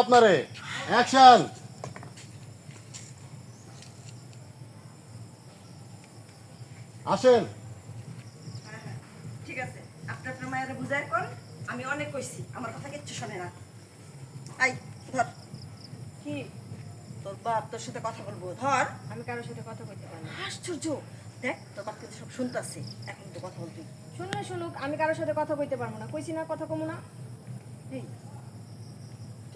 আপনারে। অ্যাকশন আসেন। ঠিক আছে আপনি আপনার মায়ের বুঝায় কর আমি অনেক কইছি আমার কথা কিচ্ছু শোনে না। আই ধর। কি? তোর বাপ তোর সাথে কথা বলব ধর। আমি কারোর সাথে কথা বলতে পারি না। আশ্চর্য! দেখ তোর বাপ কিন্তু সব শুনতেছে এখন তো কথা বলবি শুনলে শুনুক আমি কারোর সাথে কথা বলতে পারব না কইছি না কথা কমু না। এই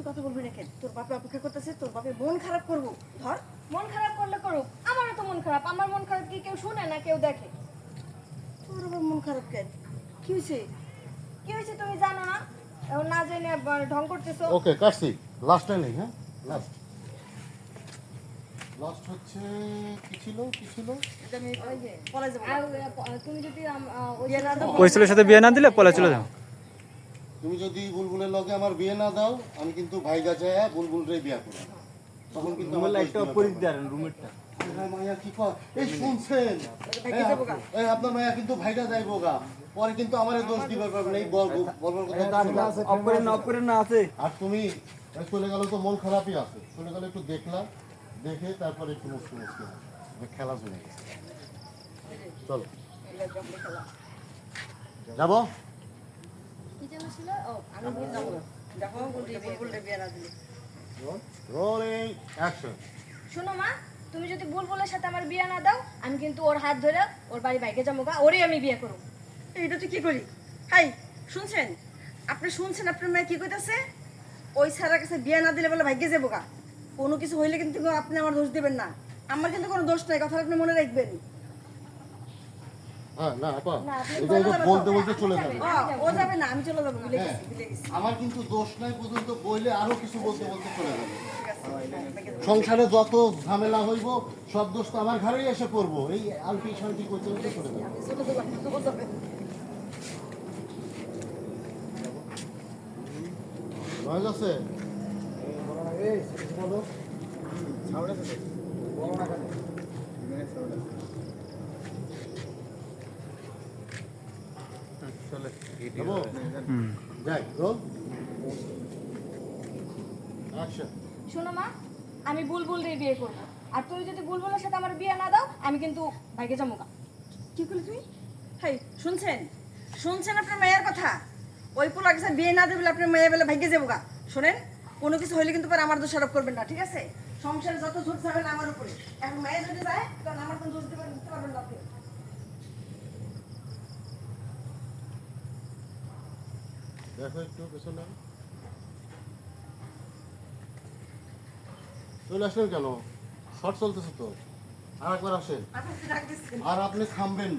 তুই কথা বলবি না কেন? তোর বাপে অপেক্ষা করতেছে তোর বাপে মন খারাপ করব। ধর। মন খারাপ করলে করুক। আমারও তো মন খারাপ। আমার মন খারাপ কি কেউ শুনে না কেউ দেখে? তোর আবার মন খারাপ কেন? কি হয়েছে? কি হয়েছে তুমি জানো না? এখন না জেনে ঢং করতেছো। ওকে কাটছি। লাস্টে নেই হ্যাঁ? লাস্ট লাস্ট হচ্ছে কি ছিল? কি ছিল? তুমি যদি ওই বিয়ে না ছেলের সাথে বিয়ে না দিলে পলে চলে যাও তুমি যদি বুলবুলের লগে আমার বিয়ে না দাও আমি কিন্তু ভাইগা যায় বুলবুলরে বিয়ে করব। তখন কিন্তু আমার লাইটটা অপরিক দেন রুমেরটা মায়া কি কয় এই শুনছেন। এই আপনার মায়া কিন্তু ভাইগা যাইবো গা। পরে কিন্তু আমারে দোষ দিবার পারবে না এই বল বলবার কথা আর তুমি চলে গেল তো মন খারাপই আছে। চলে গেলে একটু দেখলাম দেখে তারপরে একটু হাসি। এবার খেলা গেছে। চলো। যাব? কি যেন ছিল? ও আমি ভুল যাব দেখো বুলবুল বুলবুলরে বিয়ে দিলে। রোলিং অ্যাকশন শোনো মা তুমি যদি বুলবুলের সাথে আমার বিয়ে না দাও আমি কিন্তু ওর হাত ধরে ওর বাড়ি বাইকে যাব গা ওরই আমি বিয়ে করব। এইটা তুই কি করি হাই শুনছেন? আপনি শুনছেন আপনার মেয়ে কি কইতাছে? ওই স্যারের কাছে বিয়ে না দিলে বলে ভাগ্যে যাব গা। কোনো কিছু হইলে কিন্তু আপনি আমার দোষ দিবেন না। আমার কিন্তু কোনো দোষ নাই কথা আপনি মনে রাখবেন। হ্যাঁ না আপা এটা এটা বলতে বলতে চলে যাবে। ও, ও যাবে না আমি চলে যাব ভুলে হ্যাঁ গেছি ভুলে গেছি আমার কিন্তু দোষ নাই পর্যন্ত বইলে আরও কিছু বলতে বলতে চলে যাবে। আছে হ্যাঁ। সংসারে যত ঝামেলা হইব সব দোষ তো আমার ঘরেই এসে পড়ব। এই আলপি শান্তি করতে করতে চলে যাবে। আপনি চলে যাবেন। নয় আছে যাব? যাই রোল অ্যাকশন শোনো মা আমি বুলবুল দিয়ে বিয়ে করব। আর তুমি যদি বুলবুলের সাথে আমার বিয়ে না দাও আমি কিন্তু যাব গা কি করলি তুই? হাই শুনছেন? শুনছেন আপনার মেয়ের কথা? ওই কাছে বিয়ে না দেবে আপনার মেয়ে বেলা ভাগ্যে যাব গা। শোনেন কোনো কিছু হইলে কিন্তু পরে আমার দোষ আরোপ করবেন না ঠিক আছে? সংসারে যত ঝুট যাবেন আমার উপরে এখন মেয়ে যদি যায় তখন আমার কোনো দোষ দিতে পারবেন দিতে পারবেন না আপনি। দেখো একটু পেছনে চলে আসলেন কেন? শর্ট চলতেছে তো। আর একবার আসেন। দিচ্ছেন আর আপনি থামবেন